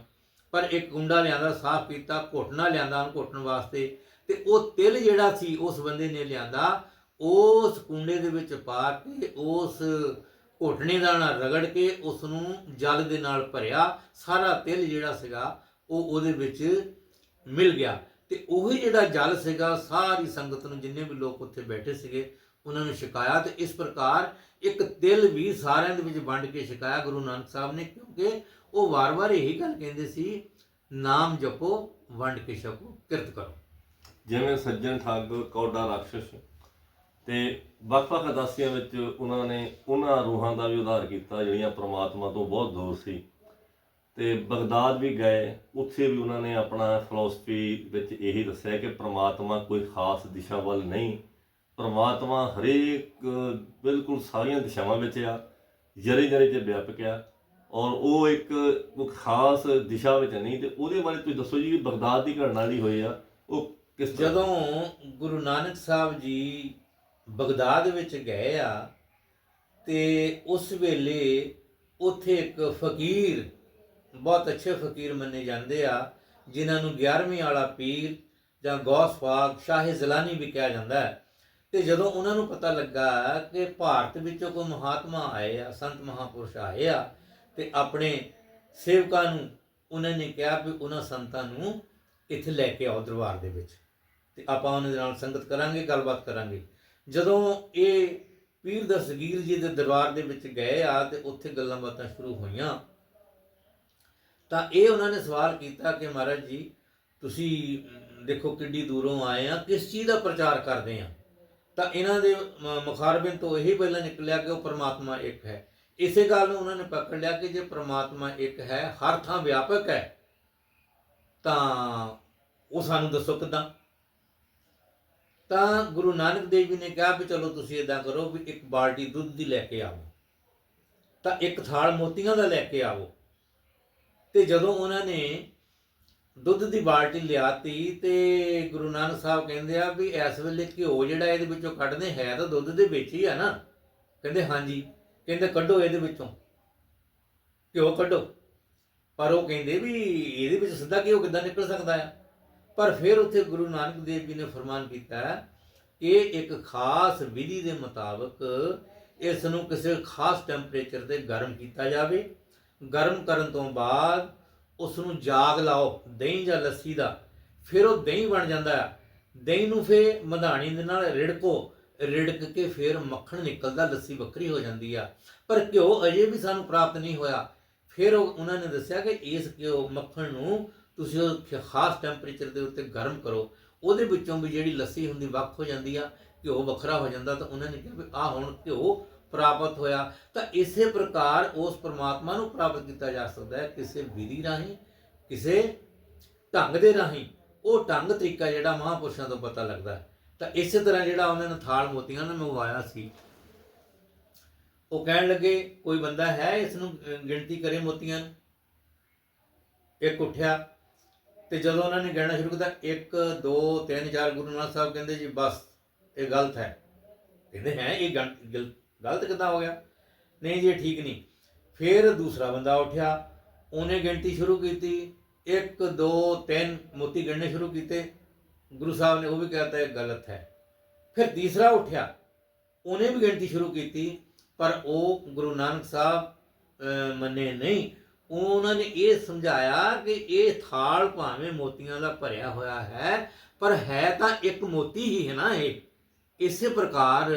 ਪਰ ਇੱਕ ਕੁੰਡਾ ਲਿਆਂਦਾ, ਸਾਫ਼ ਕੀਤਾ ਘੁੱਟਣਾ ਲਿਆਂਦਾ, ਉਹਨੂੰ ਘੁੱਟਣ ਵਾਸਤੇ। ਤੇ ਉਹ ਤਿਲ ਜਿਹੜਾ ਸੀ, ਉਸ ਬੰਦੇ ਨੇ ਲਿਆਂਦਾ, ਉਸ ਕੁੰਡੇ ਦੇ ਵਿੱਚ ਪਾ ਕੇ, ਉਸ ਘੋਟਣੇ ਦਾ ਨਾਲ ਰਗੜ ਕੇ ਉਸ ਨੂੰ ਜਲ ਦੇ ਨਾਲ ਭਰਿਆ, ਸਾਰਾ ਤਿਲ ਜਿਹੜਾ ਸੀਗਾ ਉਹ ਉਹਦੇ ਵਿੱਚ ਮਿਲ ਗਿਆ। ਤੇ ਉਹੀ ਜਿਹੜਾ ਜਲ ਸੀਗਾ, ਸਾਰੀ ਸੰਗਤ ਨੂੰ ਜਿੰਨੇ ਵੀ ਲੋਕ ਉੱਥੇ ਬੈਠੇ ਸੀਗੇ, ਉਹਨਾਂ ਨੂੰ ਛਕਾਇਆ ਤੇ ਇਸ ਪ੍ਰਕਾਰ ਇੱਕ ਤਿਲ ਵੀ ਸਾਰਿਆਂ ਦੇ ਵਿੱਚ ਵੰਡ ਕੇ ਛਕਾਇਆ। ਗੁਰੂ ਨਾਨਕ ਸਾਹਿਬ ਨੇ, ਕਿਉਂਕਿ ਉਹ ਵਾਰ-ਵਾਰ ਇਹੀ ਗੱਲ ਕਹਿੰਦੇ ਸੀ, ਨਾਮ ਜਪੋ, ਵੰਡ ਕੇ ਛਕੋ, ਕਿਰਤ ਕਰੋ। ਜਿਵੇਂ ਸੱਜਣ ਠੱਗ ਕੌਡਾ ਰਾਖਸ਼। ਤੇ ਵੱਖ-ਵੱਖ ਅਦਾਸੀਆਂ ਵਿੱਚ ਉਹਨਾਂ ਨੇ ਉਹਨਾਂ ਰੂਹਾਂ ਦਾ ਵੀ ਉਧਾਰ ਕੀਤਾ, ਜਿਹੜੀਆਂ ਪ੍ਰਮਾਤਮਾ ਤੋਂ ਬਹੁਤ ਦੂਰ ਸੀ। ਤੇ ਬਗਦਾਦ ਵੀ ਗਏ, ਉੱਥੇ ਵੀ ਉਹਨਾਂ ਨੇ ਆਪਣਾ ਫਿਲਾਸਫੀ ਵਿੱਚ ਇਹੀ ਦੱਸਿਆ ਕਿ ਪ੍ਰਮਾਤਮਾ ਕੋਈ ਖਾਸ ਦਿਸ਼ਾ ਵੱਲ ਨਹੀਂ, ਪ੍ਰਮਾਤਮਾ ਹਰੇਕ, ਬਿਲਕੁਲ ਸਾਰੀਆਂ ਦਿਸ਼ਾਵਾਂ ਵਿੱਚ ਆ ਜਰੇ ਜਰੇ 'ਚ ਵਿਆਪਕ ਆ, ਔਰ ਉਹ ਇੱਕ ਖਾਸ ਦਿਸ਼ਾ ਵਿੱਚ ਨਹੀਂ, ਤੇ ਉਹਦੇ ਬਾਰੇ ਤੁਸੀਂ ਦੱਸੋ ਜੀ ਕਿ ਬਗਦਾਦ ਦੀ ਘਟਨਾ ਜਿਹੜੀ ਹੋਈ ਆ, ਉਹ ਕਿਸ ਜਦੋਂ ਗੁਰੂ ਨਾਨਕ ਸਾਹਿਬ ਜੀ ਬਗਦਾਦ ਵਿੱਚ ਗਏ ਆ ਤੇ ਉਸ ਵੇਲੇ ਉੱਥੇ ਇੱਕ ਫਕੀਰ, ਬਹੁਤ ਅੱਛੇ ਫਕੀਰ ਮੰਨੇ ਜਾਂਦੇ ਆ, ਜਿਨ੍ਹਾਂ ਨੂੰ 11ਵੀਂ ਵਾਲਾ ਪੀਰ ਜਾਂ ਗੌਸ ਪਾਕ ਸ਼ਾਹ ਜ਼ਲਾਨੀ ਵੀ ਕਿਹਾ ਜਾਂਦਾ ਹੈ। ਤੇ ਜਦੋਂ ਉਹਨਾਂ ਨੂੰ ਪਤਾ ਲੱਗਾ ਕਿ ਭਾਰਤ ਵਿੱਚੋਂ ਕੋਈ ਮਹਾਤਮਾ ਆਏ ਆ, ਸੰਤ ਮਹਾਪੁਰਸ਼ ਆਏ ਆ, ਤੇ ਆਪਣੇ ਸੇਵਕਾਂ ਨੂੰ ਉਹਨਾਂ ਨੇ ਕਿਹਾ ਵੀ ਉਹਨਾਂ ਸੰਤਾਂ ਨੂੰ ਇੱਥੇ ਲੈ ਕੇ ਆਓ ਦਰਬਾਰ ਦੇ ਵਿੱਚ। ਤੇ ਆਪਾਂ ਉਹਨਾਂ ਦੇ ਨਾਲ ਸੰਗਤ ਕਰਾਂਗੇ, ਗੱਲਬਾਤ ਕਰਾਂਗੇ। ਜਦੋਂ ਇਹ ਪੀਰ ਦਸਗੀਰ ਜੀ ਦੇ ਦਰਬਾਰ ਦੇ ਵਿੱਚ ਗਏ ਆ ਤੇ ਉੱਥੇ ਗੱਲਾਂ ਬਾਤਾਂ ਸ਼ੁਰੂ ਹੋਈਆਂ, ਤਾਂ ਇਹ ਉਹਨਾਂ ਨੇ ਸਵਾਲ ਕੀਤਾ ਕਿ ਮਹਾਰਾਜ ਜੀ, ਤੁਸੀਂ ਦੇਖੋ ਕਿੱਡੀ ਦੂਰੋਂ ਆਏ ਆ, ਕਿਸ ਚੀਜ਼ ਦਾ ਪ੍ਰਚਾਰ ਕਰਦੇ ਆ? ਤਾਂ ਇਹਨਾਂ ਦੇ ਮ- ਮੁਖਾਰਬਿਨ ਤੋਂ ਇਹੀ ਪਹਿਲਾਂ ਨਿਕਲਿਆ ਕਿ ਉਹ ਪਰਮਾਤਮਾ ਇੱਕ ਹੈ। ਇਸੇ ਗੱਲ ਨੂੰ ਉਹਨਾਂ ਨੇ ਪਕੜ ਲਿਆ ਕਿ ਜੇ ਪ੍ਰਮਾਤਮਾ ਇੱਕ ਹੈ, ਹਰ ਥਾਂ ਵਿਆਪਕ ਹੈ, ਤਾਂ ਉਹ ਸਾਨੂੰ ਦੱਸੋ ਕਿਦਾਂ? ਤਾਂ ਗੁਰੂ ਨਾਨਕ ਦੇਵ ਜੀ ਨੇ ਕਿਹਾ ਵੀ ਚਲੋ ਤੁਸੀਂ ਇਦਾਂ ਕਰੋ ਵੀ ਇੱਕ ਬਾਲਟੀ ਦੁੱਧ ਦੀ ਲੈ ਕੇ ਆਵੋ। ਤਾਂ ਇੱਕ ਥਾਲ ਮੋਤੀਆਂ ਦਾ ਲੈ ਕੇ ਆਵੋ। ਤੇ ਜਦੋਂ ਉਹਨਾਂ ਨੇ ਦੁੱਧ ਦੀ ਬਾਲਟੀ ਲਿਆਤੀ ਤੇ ਗੁਰੂ ਨਾਨਕ ਸਾਹਿਬ ਕਹਿੰਦੇ ਆ ਵੀ ਇਸ ਵੇਲੇ ਘਿਓ ਜਿਹੜਾ ਇਹਦੇ ਵਿੱਚੋਂ ਕੱਢਦੇ, ਹੈ ਤਾਂ ਦੁੱਧ ਦੇ ਵਿੱਚ ਹੀ ਆ ਨਾ। ਕਹਿੰਦੇ ਹਾਂਜੀ। ਕਹਿੰਦੇ ਕੱਢੋ ਇਹਦੇ ਵਿੱਚੋਂ। ਘਿਓ ਕੱਢੋ। ਪਰ ਉਹ ਕਹਿੰਦੇ ਵੀ ਇਹਦੇ ਵਿੱਚ ਸਿੱਧਾ ਘਿਓ ਕਿੱਦਾਂ ਨਿਕਲ ਸਕਦਾ ਹੈ ਪਰ ਫਿਰ ਉੱਥੇ ਗੁਰੂ ਨਾਨਕ ਦੇਵ ਜੀ ਨੇ ਫਰਮਾਨ ਕੀਤਾ ਕਿ ਇੱਕ ਖਾਸ ਵਿਧੀ ਦੇ ਮੁਤਾਬਕ ਇਸ ਨੂੰ ਕਿਸੇ ਖਾਸ ਟੈਂਪਰੇਚਰ ਤੇ ਗਰਮ ਕੀਤਾ ਜਾਵੇ। ਗਰਮ ਕਰਨ ਤੋਂ ਬਾਅਦ ਉਸ ਨੂੰ ਜਾਗ ਲਾਓ, ਦਹੀਂ ਜਾਂ ਲੱਸੀ ਦਾ, ਫਿਰ ਉਹ ਦਹੀਂ ਬਣ ਜਾਂਦਾ। ਹੈ ਦਹੀਂ ਨੂੰ ਫਿਰ ਮਧਾਣੀ ਦੇ ਨਾਲ ਰਿੜਕੋ, ਰਿੜਕ ਕੇ ਫਿਰ ਮੱਖਣ ਨਿਕਲਦਾ, ਲੱਸੀ ਵੱਖਰੀ ਹੋ ਜਾਂਦੀ ਆ। ਪਰ ਘਿਓ ਅਜੇ ਵੀ ਸਾਨੂੰ ਪ੍ਰਾਪਤ ਨਹੀਂ ਹੋਇਆ। ਫਿਰ ਉਹ ਉਹਨਾਂ ਨੇ ਦੱਸਿਆ ਕਿ ਇਸ ਘਿਓ ਮੱਖਣ ਨੂੰ ਤੁਸੀਂ ਉਹ ਖ- ਖਾਸ ਟੈਂਪਰੇਚਰ ਦੇ ਉੱਤੇ ਗਰਮ ਕਰੋ, ਉਹਦੇ ਵਿੱਚੋਂ ਵੀ ਜਿਹੜੀ ਲੱਸੀ ਹੁੰਦੀ ਵੱਖ ਹੋ ਜਾਂਦੀ ਆ, ਘਿਓ ਵੱਖਰਾ ਹੋ ਜਾਂਦਾ, ਤਾਂ ਉਹਨਾਂ ਨੇ ਕਿਹਾ ਵੀ ਆ ਹੁਣ ਘਿਓ ਪ੍ਰਾਪਤ ਹੋਇਆ। ਤਾਂ ਇਸੇ ਪ੍ਰਕਾਰ ਉਸ ਪਰਮਾਤਮਾ ਨੂੰ ਪ੍ਰਾਪਤ ਕੀਤਾ ਜਾ ਸਕਦਾ ਹੈ ਕਿਸੇ ਵਿਧੀ ਰਾਹੀਂ, ਕਿਸੇ ਢੰਗ ਦੇ ਰਾਹੀਂ। ਉਹ ਢੰਗ ਤਰੀਕਾ ਜਿਹੜਾ ਮਹਾਂਪੁਰਸ਼ਾਂ ਤੋਂ ਪਤਾ ਲੱਗਦਾ ਤਾਂ ਇਸੇ ਤਰ੍ਹਾਂ ਜਿਹੜਾ ਉਹਨਾਂ ਨੇ ਥਾਲ ਮੋਤੀਆਂ ਨੇ ਮੰਗਵਾਇਆ ਸੀ। ਉਹ ਕਹਿਣ ਲੱਗੇ, ਕੋਈ ਬੰਦਾ ਹੈ ਇਸ ਨੂੰ ਗਿਣਤੀ ਕਰੇ ਮੋਤੀਆਂ ਨੂੰ? ਇੱਕ ਉੱਠਿਆ। ਤੇ ਜਦੋਂ ਉਹਨਾਂ ਨੇ ਗਿਣਨਾ ਸ਼ੁਰੂ ਕੀਤਾ 1 2 3 4 ਗੁਰੂ ਨਾਨਕ ਸਾਹਿਬ ਕਹਿੰਦੇ ਜੀ, ਬਸ, ਇਹ ਗਲਤ ਹੈ। ਕਹਿੰਦੇ, ਹੈ, ਇਹ ਗਲ- ਗਲ- ਗਲਤ ਕਿੱਦਾਂ ਹੋ ਗਿਆ? ਨਹੀਂ ਜੀ, ਇਹ ਠੀਕ ਨਹੀਂ। ਫਿਰ ਦੂਸਰਾ ਬੰਦਾ ਉੱਠਿਆ, ਉਹਨੇ ਗਿਣਤੀ ਸ਼ੁਰੂ ਕੀਤੀ। 1 2 3 ਮੋਤੀ ਗਿਣਨੇ ਸ਼ੁਰੂ ਕੀਤੇ। ਗੁਰੂ ਸਾਹਿਬ ਨੇ ਉਹ ਵੀ ਕਹਤਾ, ਇਹ ਗਲਤ ਹੈ। ਫਿਰ ਤੀਸਰਾ ਉੱਠਿਆ, ਉਹਨੇ ਵੀ ਗਿਣਤੀ ਸ਼ੁਰੂ ਕੀਤੀ, ਪਰ ਉਹ ਗੁਰੂ ਨਾਨਕ ਸਾਹਿਬ ਮੰਨੇ ਨਹੀਂ। ਉਹਨਾਂ ਨੇ ਇਹ ਸਮਝਾਇਆ ਕਿ ਇਹ ਥਾਲ ਭਾਵੇਂ ਮੋਤੀਆਂ ਦਾ ਭਰਿਆ ਹੋਇਆ ਹੈ, ਪਰ ਹੈ ਤਾਂ ਇੱਕ ਮੋਤੀ ਹੀ ਹੈ ਨਾ ਇਹ। ਇਸੇ ਪ੍ਰਕਾਰ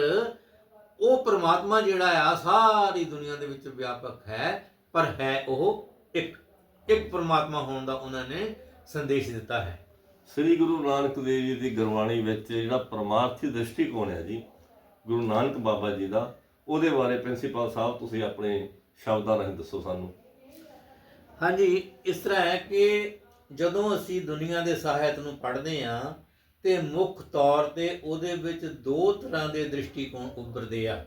ਉਹ ਪ੍ਰਮਾਤਮਾ ਜਿਹੜਾ ਆ, ਸਾਰੀ ਦੁਨੀਆ ਦੇ ਵਿੱਚ ਵਿਆਪਕ ਹੈ, ਪਰ ਹੈ ਉਹ ਇੱਕ। ਇੱਕ ਪ੍ਰਮਾਤਮਾ ਹੋਣ ਦਾ ਉਹਨਾਂ ਨੇ ਸੰਦੇਸ਼ ਦਿੱਤਾ ਹੈ। ਸ੍ਰੀ ਗੁਰੂ ਨਾਨਕ ਦੇਵ ਜੀ ਦੀ ਗੁਰਬਾਣੀ ਵਿੱਚ ਜਿਹੜਾ ਪਰਮਾਰਥੀ ਦ੍ਰਿਸ਼ਟੀਕੋਣ ਹੈ ਜੀ, ਗੁਰੂ ਨਾਨਕ ਬਾਬਾ ਜੀ ਦਾ, ਉਹਦੇ ਬਾਰੇ ਪ੍ਰਿੰਸੀਪਲ ਸਾਹਿਬ, ਤੁਸੀਂ ਆਪਣੇ ਸ਼ਬਦਾਂ ਰਾਹੀਂ ਦੱਸੋ ਸਾਨੂੰ। ਹਾਂਜੀ, ਇਸ ਤਰ੍ਹਾਂ ਹੈ ਕਿ ਜਦੋਂ ਅਸੀਂ ਦੁਨੀਆ ਦੇ ਸਾਹਿਤ ਨੂੰ ਪੜ੍ਹਦੇ ਹਾਂ ਤੇ ਮੁੱਖ ਤੌਰ ਤੇ ਉਹਦੇ ਵਿੱਚ ਦੋ ਤਰ੍ਹਾਂ ਦੇ ਦ੍ਰਿਸ਼ਟੀਕੋਣ ਉੱਭਰਦੇ ਆ।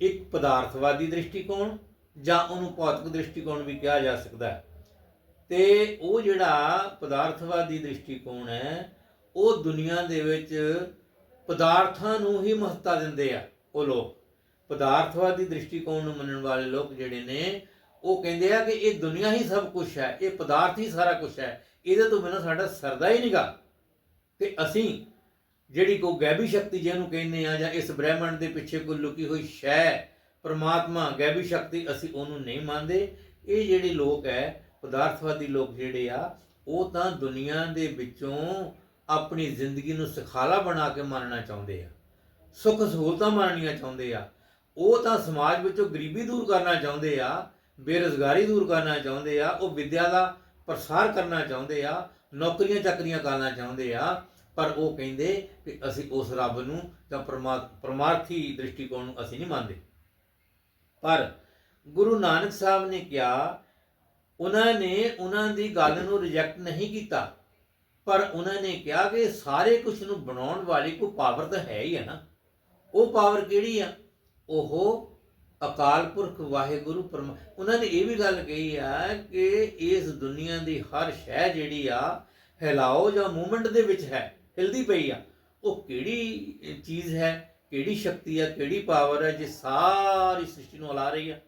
ਇੱਕ ਪਦਾਰਥਵਾਦੀ ਦ੍ਰਿਸ਼ਟੀਕੋਣ ਜਾਂ ਉਹਨੂੰ ਭੌਤਿਕ ਦ੍ਰਿਸ਼ਟੀਕੋਣ ਵੀ ਕਿਹਾ ਜਾ ਸਕਦਾ ਹੈ। ਤੇ ਉਹ ਜਿਹੜਾ ਪਦਾਰਥਵਾਦੀ ਦ੍ਰਿਸ਼ਟੀਕੋਣ ਹੈ, ਉਹ ਦੁਨੀਆ ਦੇ ਵਿੱਚ ਪਦਾਰਥਾਂ ਨੂੰ ਹੀ ਮਹੱਤਤਾ ਦਿੰਦੇ ਆ, ਉਹ ਲੋਕ। ਪਦਾਰਥਵਾਦੀ ਦ੍ਰਿਸ਼ਟੀਕੋਣ ਨੂੰ ਮੰਨਣ ਵਾਲੇ ਲੋਕ ਜਿਹੜੇ ਨੇ ਉਹ ਕਹਿੰਦੇ ਆ ਕਿ ਇਹ ਦੁਨੀਆ ਹੀ ਸਭ ਕੁਝ ਹੈ, ਇਹ ਪਦਾਰਥ ਹੀ ਸਾਰਾ ਕੁਝ ਹੈ, ਇਹਦੇ ਤੋਂ ਬਿਨਾਂ ਸਾਡਾ ਸਰਦਾ ਹੀ ਨਹੀਂਗਾ ਤੇ ਅਸੀਂ ਜਿਹੜੀ ਕੋ ਗੈਬੀ ਸ਼ਕਤੀ ਜਿਹਨੂੰ ਕਹਿੰਦੇ ਆ ਜਾਂ ਇਸ ਬ੍ਰਹਿਮੰਡ ਦੇ ਪਿੱਛੇ ਕੋਈ ਲੁਕੀ ਹੋਈ ਸ਼ੈ, ਪਰਮਾਤਮਾ ਗੈਬੀ ਸ਼ਕਤੀ ਅਸੀਂ ਉਹਨੂੰ ਨਹੀਂ ਮੰਨਦੇ। ਇਹ ਜਿਹੜੇ ਲੋਕ ਹੈ, ਪਦਾਰਥਵਾਦੀ ਲੋਕ ਜਿਹੜੇ ਆ, ਉਹ ਤਾਂ ਦੁਨੀਆ ਦੇ ਵਿੱਚੋਂ ਆਪਣੀ ਜ਼ਿੰਦਗੀ ਨੂੰ ਸਖਾਲਾ ਬਣਾ ਕੇ ਮੰਨਣਾ ਚਾਹੁੰਦੇ ਆ। ਸੁੱਖ ਸਹੂਲਤਾਂ ਮੰਨਣੀਆਂ ਚਾਹੁੰਦੇ ਆ। ਉਹ ਤਾਂ ਸਮਾਜ ਵਿੱਚੋਂ ਗਰੀਬੀ ਦੂਰ ਕਰਨਾ ਚਾਹੁੰਦੇ ਆ ਬੇਰੁਜ਼ਗਾਰੀ ਦੂਰ ਕਰਨਾ ਚਾਹੁੰਦੇ ਆ, ਉਹ ਵਿੱਦਿਆ ਦਾ ਪ੍ਰਸਾਰ ਕਰਨਾ ਚਾਹੁੰਦੇ ਆ, ਨੌਕਰੀਆਂ ਚਾਕਰੀਆਂ ਕਰਨਾ ਚਾਹੁੰਦੇ ਆ, ਪਰ ਉਹ ਕਹਿੰਦੇ ਕਿ ਅਸੀਂ ਉਸ ਰੱਬ ਨੂੰ ਜਾਂ ਪਰਮਾ, ਪਰਮਾਰਥੀ ਦ੍ਰਿਸ਼ਟੀਕੋਣ ਨੂੰ ਅਸੀਂ ਨਹੀਂ ਮੰਨਦੇ। ਪਰ ਗੁਰੂ ਨਾਨਕ ਸਾਹਿਬ ਨੇ ਕਿਹਾ, ਉਹਨਾਂ ਨੇ ਉਹਨਾਂ ਦੀ ਗੱਲ ਨੂੰ ਰਿਜੈਕਟ ਨਹੀਂ ਕੀਤਾ, ਪਰ ਉਹਨਾਂ ਨੇ ਕਿਹਾ ਕਿ ਸਾਰੇ ਕੁਝ ਨੂੰ ਬਣਾਉਣ ਵਾਲੀ ਕੋਈ ਪਾਵਰ ਤਾਂ ਹੈ ਹੀ ਹੈ ਨਾ। ਉਹ ਪਾਵਰ ਕਿਹੜੀ ਆ? ਉਹ ਅਕਾਲ ਪੁਰਖ ਵਾਹਿਗੁਰੂ ਪਰਮ, ਉਹਨਾਂ ਨੇ ਇਹ ਵੀ ਗੱਲ ਕਹੀ ਆ ਕਿ ਇਸ ਦੁਨੀਆ ਦੀ ਹਰ ਸ਼ੈ ਜਿਹੜੀ ਆ ਹਿਲਾਓ ਜਾਂ ਮੂਵਮੈਂਟ ਦੇ ਵਿੱਚ ਹੈ, ਹਿਲਦੀ ਪਈ ਆ। ਉਹ ਕਿਹੜੀ ਚੀਜ਼ ਹੈ, ਕਿਹੜੀ ਸ਼ਕਤੀ ਆ, ਕਿਹੜੀ ਪਾਵਰ ਹੈ ਜੇ ਸਾਰੀ ਸ੍ਰਿਸ਼ਟੀ ਨੂੰ ਹਿਲਾ ਰਹੀ ਆ,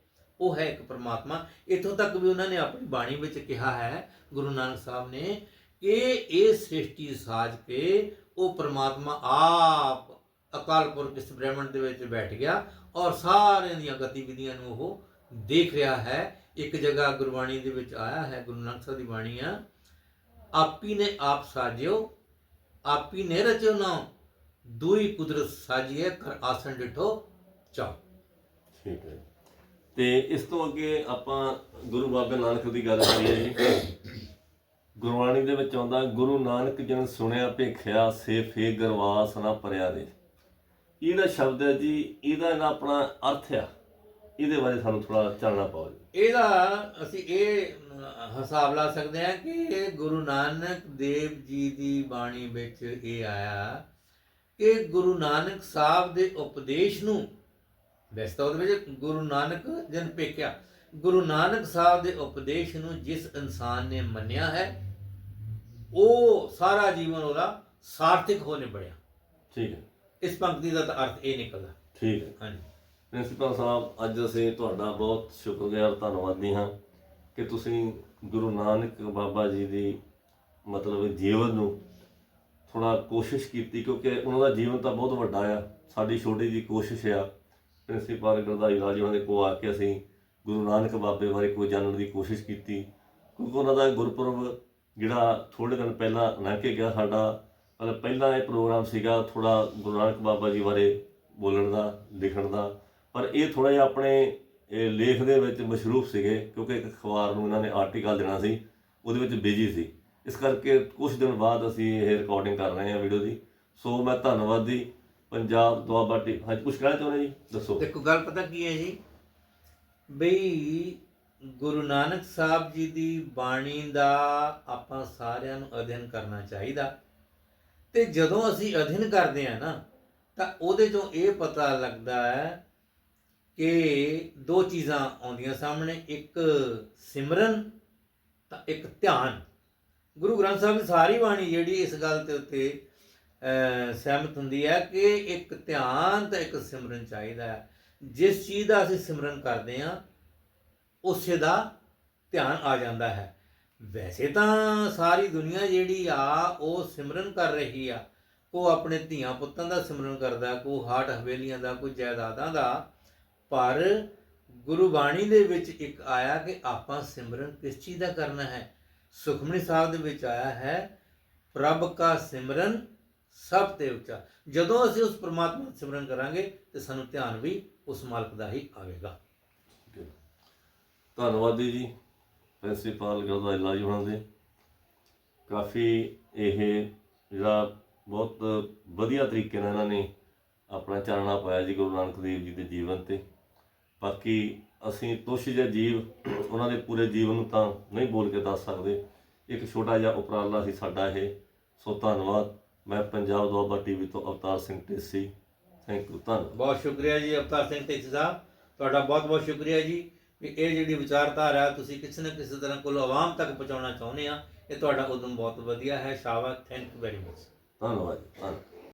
ਉਹ ਹੈ ਇੱਕ ਪਰਮਾਤਮਾ। ਇਥੋਂ ਤੱਕ ਵੀ ਉਹਨਾਂ ਨੇ ਆਪਣੀ ਬਾਣੀ ਵਿੱਚ ਕਿਹਾ ਹੈ, ਗੁਰੂ ਨਾਨਕ ਸਾਹਿਬ ਨੇ, ਕਿ ਇਹ ਸ੍ਰਿਸ਼ਟੀ ਸਾਜ ਕੇ ਉਹ ਪਰਮਾਤਮਾ ਆਪ ਅਕਾਲ ਪੁਰਖ ਇਸ ਬ੍ਰਹਿਮੰਡ ਦੇ ਵਿੱਚ ਬੈਠ ਗਿਆ ਔਰ ਸਾਰਿਆਂ ਦੀਆਂ ਗਤੀਵਿਧੀਆਂ ਨੂੰ ਉਹ ਦੇਖ ਰਿਹਾ ਹੈ। ਇੱਕ ਜਗ੍ਹਾ ਗੁਰਬਾਣੀ ਦੇ ਵਿੱਚ ਆਇਆ ਹੈ, ਗੁਰੂ ਨਾਨਕ ਸਾਹਿਬ ਦੀ ਬਾਣੀ ਆ, ਆਪੀ ਨੇ ਆਪ ਸਾਜਿਓ, ਆਪੀ ਨੇ ਰਚਿਓ ਨਾ ਦੂਈ ਕੁਦਰਤ ਸਾਜੀਏ ਕਰ ਆਸਣ ਡਿਠੋ ਚਾਓ ਠੀਕ ਹੈ। ਤੇ ਇਸ ਤੋਂ ਅੱਗੇ ਆਪਾਂ ਗੁਰੂ ਬਾਬਾ ਨਾਨਕ ਦੀ ਗੱਲ ਕਰੀਏ ਜੀ ਗੁਰਬਾਣੀ ਦੇ ਵਿੱਚ ਆਉਂਦਾ, ਗੁਰੂ ਨਾਨਕ ਜਨ ਸੁਣਿਆ ਭੇਖਿਆ, ਸੇ ਫੇ ਗਰਵਾਸ ਨਾ ਪਰਿਆ ਦੇ ਇਹਦਾ ਸ਼ਬਦ ਹੈ ਜੀ ਇਹਦਾ ਨਾ ਆਪਣਾ ਅਰਥ ਆ। ਇਹਦੇ ਬਾਰੇ ਸਾਨੂੰ ਥੋੜਾ ਚਾਨਣਾ ਪਾਓ ਜੀ। ਇਹਦਾ ਅਸੀਂ ਇਹ ਹਿਸਾਬ ਲਾ ਸਕਦੇ ਹਾਂ ਕਿ ਗੁਰੂ ਨਾਨਕ ਦੇਵ ਜੀ ਦੀ ਬਾਣੀ ਵਿੱਚ ਇਹ ਆਇਆ ਕਿ ਗੁਰੂ ਨਾਨਕ ਸਾਹਿਬ ਦੇ ਉਪਦੇਸ਼ ਨੂੰ ਵੈਸੇ ਤਾਂ ਉਹਦੇ ਵਿੱਚ ਗੁਰੂ ਨਾਨਕ ਜਨ ਪੇਖਿਆ ਗੁਰੂ ਨਾਨਕ ਸਾਹਿਬ ਦੇ ਉਪਦੇਸ਼ ਨੂੰ ਜਿਸ ਇਨਸਾਨ ਨੇ ਮੰਨਿਆ ਹੈ ਉਹ ਸਾਰਾ ਜੀਵਨ ਉਹਦਾ ਸਾਰਥਕ ਹੋ ਨਿਬੜਿਆ ਠੀਕ ਹੈ। ਇਸ ਪੰਕਤੀ ਦਾ ਤਾਂ ਅਰਥ ਇਹ ਨਿਕਲਦਾ। ਠੀਕ ਹੈ। ਹਾਂਜੀ। ਪ੍ਰਿੰਸੀਪਲ ਸਾਹਿਬ ਅੱਜ ਅਸੀਂ ਤੁਹਾਡਾ ਬਹੁਤ ਸ਼ੁਕਰਗੁਜ਼ਾਰ ਧੰਨਵਾਦੀ ਹਾਂ ਕਿ ਤੁਸੀਂ ਗੁਰੂ ਨਾਨਕ ਬਾਬਾ ਜੀ ਦੀ ਮਤਲਬ ਜੀਵਨ ਨੂੰ ਥੋੜਾ ਕੋਸ਼ਿਸ਼ ਕੀਤੀ ਕਿਉਂਕਿ ਉਹਨਾਂ ਦਾ ਜੀਵਨ ਤਾਂ ਬਹੁਤ ਵੱਡਾ ਆ। ਸਾਡੀ ਛੋਟੀ ਜੀ ਕੋਸ਼ਿਸ਼ ਆ। ਪ੍ਰਿੰਸੀਪਲ ਗੁਰਦਾਈ ਰਾਜ ਦੇ ਕੋਲ ਆ ਕੇ ਅਸੀਂ ਗੁਰੂ ਨਾਨਕ ਬਾਬੇ ਬਾਰੇ ਕੋਈ ਜਾਣਨ ਦੀ ਕੋਸ਼ਿਸ਼ ਕੀਤੀ। ਕਿਉਂਕਿ ਉਹਨਾਂ ਦਾ ਗੁਰਪੁਰਬ ਜਿਹੜਾ ਥੋੜੇ ਦਿਨ ਪਹਿਲਾਂ ਲੰਘ ਕੇ ਗਿਆ ਸਾਡਾ ਮਤਲਬ ਪਹਿਲਾਂ ਇਹ ਪ੍ਰੋਗਰਾਮ ਸੀਗਾ ਥੋੜਾ ਗੁਰੂ ਨਾਨਕ ਬਾਬਾ ਜੀ ਬਾਰੇ ਬੋਲਣ ਦਾ, ਲਿਖਣ ਦਾ, ਪਰ ਇਹ ਥੋੜਾ ਜਿਹਾ ਆਪਣੇ, ਇਹ ਲੇਖ ਦੇ ਵਿੱਚ ਮਸ਼ਰੂਫ ਸੀਗੇ ਕਿਉਂਕਿ ਇੱਕ ਅਖਬਾਰ ਨੂੰ ਇਹਨਾਂ ਨੇ ਆਰਟੀਕਲ ਦੇਣਾ ਸੀ, ਉਹਦੇ ਵਿੱਚ ਬਿਜ਼ੀ ਸੀ। ਇਸ ਕਰਕੇ ਕੁਝ ਦਿਨ ਬਾਅਦ ਅਸੀਂ ਇਹ ਰਿਕਾਰਡਿੰਗ ਕਰ ਰਹੇ ਹਾਂ ਵੀਡੀਓ ਦੀ। ਸੋ ਮੈਂ ਧੰਨਵਾਦੀ ਪੰਜਾਬ ਦੁਆਬਾ ਟੀ ਹਾਂਜੀ ਕੁਝ ਕਹਿਣਾ ਚਾਹੁੰਦੇ ਜੀ? ਦੱਸੋ। ਦੇਖੋ, ਗੱਲ ਪਤਾ ਕੀ ਹੈ ਜੀ? ਬਈ ਗੁਰੂ ਨਾਨਕ ਸਾਹਿਬ ਜੀ ਦੀ ਬਾਣੀ ਦਾ ਆਪਾਂ ਸਾਰਿਆਂ ਨੂੰ ਅਧਿਐਨ ਕਰਨਾ ਚਾਹੀਦਾ। ਤੇ ਜਦੋਂ ਅਸੀਂ ਅਧਿਐਨ ਕਰਦੇ ਆ ਨਾ, ਤਾਂ ਉਹਦੇ ਤੋਂ ਇਹ ਪਤਾ ਲੱਗਦਾ ਹੈ ਕਿ ਦੋ ਚੀਜ਼ਾਂ ਆਉਂਦੀਆਂ ਸਾਹਮਣੇ, ਇੱਕ ਸਿਮਰਨ, ਤਾਂ ਇੱਕ ਧਿਆਨ। ਗੁਰੂ ਗ੍ਰੰਥ ਸਾਹਿਬ ਦੀ ਸਾਰੀ ਬਾਣੀ ਜਿਹੜੀ ਇਸ ਗੱਲ ਤੇ ਉੱਤੇ ਸਹਿਮਤ ਹੁੰਦੀ ਹੈ ਕਿ ਇੱਕ ਧਿਆਨ ਤੇ ਇੱਕ ਸਿਮਰਨ ਚਾਹੀਦਾ ਹੈ। ਜਿਸ ਚੀਜ਼ ਦਾ ਅਸੀਂ ਸਿਮਰਨ ਕਰਦੇ ਹਾਂ, ਉਸੇ ਦਾ ਧਿਆਨ ਆ ਜਾਂਦਾ ਹੈ। ਵੈਸੇ ਤਾਂ ਸਾਰੀ ਦੁਨੀਆ ਜਿਹੜੀ ਆ, ਉਹ ਸਿਮਰਨ ਕਰ ਰਹੀ ਆ। ਉਹ ਆਪਣੇ ਧੀਆਂ ਪੁੱਤਾਂ ਦਾ ਸਿਮਰਨ ਕਰਦਾ ਕੋ ਹਾਟ ਹਵੇਲੀਆਂ ਦਾ, ਕੋਈ ਜਾਇਦਾਦਾਂ ਦਾ। ਪਰ ਗੁਰੂ ਬਾਣੀ ਦੇ ਵਿੱਚ ਇੱਕ ਆਇਆ ਕਿ ਆਪਾਂ ਸਿਮਰਨ ਕਿਸ ਚੀਜ਼ ਦਾ ਕਰਨਾ ਹੈ? ਸੁਖਮਨੀ ਸਾਹਿਬ ਦੇ ਵਿੱਚ ਆਇਆ ਹੈ, ਪ੍ਰਭ ਕਾ ਸਿਮਰਨ ਸਭ ਤੇ ਉੱਚਾ। ਜਦੋਂ ਅਸੀਂ ਉਸ ਪ੍ਰਮਾਤਮਾ ਦਾ ਸਿਮਰਨ ਕਰਾਂਗੇ, ਤੇ ਸਾਨੂੰ ਧਿਆਨ ਵੀ ਉਸ ਮਾਲਕ ਦਾ ਹੀ ਆਵੇਗਾ। ਧੰਨਵਾਦੀ ਜੀ। ਪ੍ਰਿੰਸੀਪਲ ਗੁਰਦਾਈ ਜੀ ਉਹਨਾਂ ਦੇ ਕਾਫੀ ਇਹ ਜਿਹੜਾ ਬਹੁਤ ਵਧੀਆ ਤਰੀਕੇ ਨਾਲ ਇਹਨਾਂ ਨੇ ਆਪਣਾ ਚਾਨਣਾ ਪਾਇਆ ਜੀ ਗੁਰੂ ਨਾਨਕ ਦੇਵ ਜੀ ਦੇ ਜੀਵਨ ਤੇ। ਬਾਕੀ ਅਸੀਂ ਤੁਸ਼ ਜਿਹੇ ਜੀਵ ਉਹਨਾਂ ਦੇ ਪੂਰੇ ਜੀਵਨ ਨੂੰ ਤਾਂ ਨਹੀਂ ਬੋਲ ਕੇ ਦੱਸ ਸਕਦੇ। ਇੱਕ ਛੋਟਾ ਜਿਹਾ ਉਪਰਾਲਾ ਸੀ ਸਾਡਾ ਇਹ। ਸੋ ਧੰਨਵਾਦ। ਮੈਂ ਪੰਜਾਬ ਦੁਆਬਾ ਟੀਵੀ ਤੋਂ ਅਵਤਾਰ ਸਿੰਘ ਢੇਸੀ। ਥੈਂਕ ਯੂ ਧੰਨਵਾਦ। ਬਹੁਤ ਸ਼ੁਕਰੀਆ ਜੀ ਅਵਤਾਰ ਸਿੰਘ ਢੇਸੀ ਸਾਹਿਬ। ਤੁਹਾਡਾ ਬਹੁਤ ਬਹੁਤ ਸ਼ੁਕਰੀਆ ਜੀ। ਵੀ ਇਹ ਜਿਹੜੀ ਵਿਚਾਰਧਾਰਾ ਤੁਸੀਂ ਕਿਸੇ ਨਾ ਕਿਸੇ ਤਰ੍ਹਾਂ ਕੋਲ ਆਵਾਮ ਤੱਕ ਪਹੁੰਚਾਉਣਾ ਚਾਹੁੰਦੇ ਆ, ਇਹ ਤੁਹਾਡਾ ਉਦਮ ਬਹੁਤ ਵਧੀਆ ਹੈ। ਸ਼ਾਬਾਸ਼ ਥੈਂਕ ਯੂ ਵੈਰੀ ਮਚ ਧੰਨਵਾਦ ਧੰਨਵਾਦ।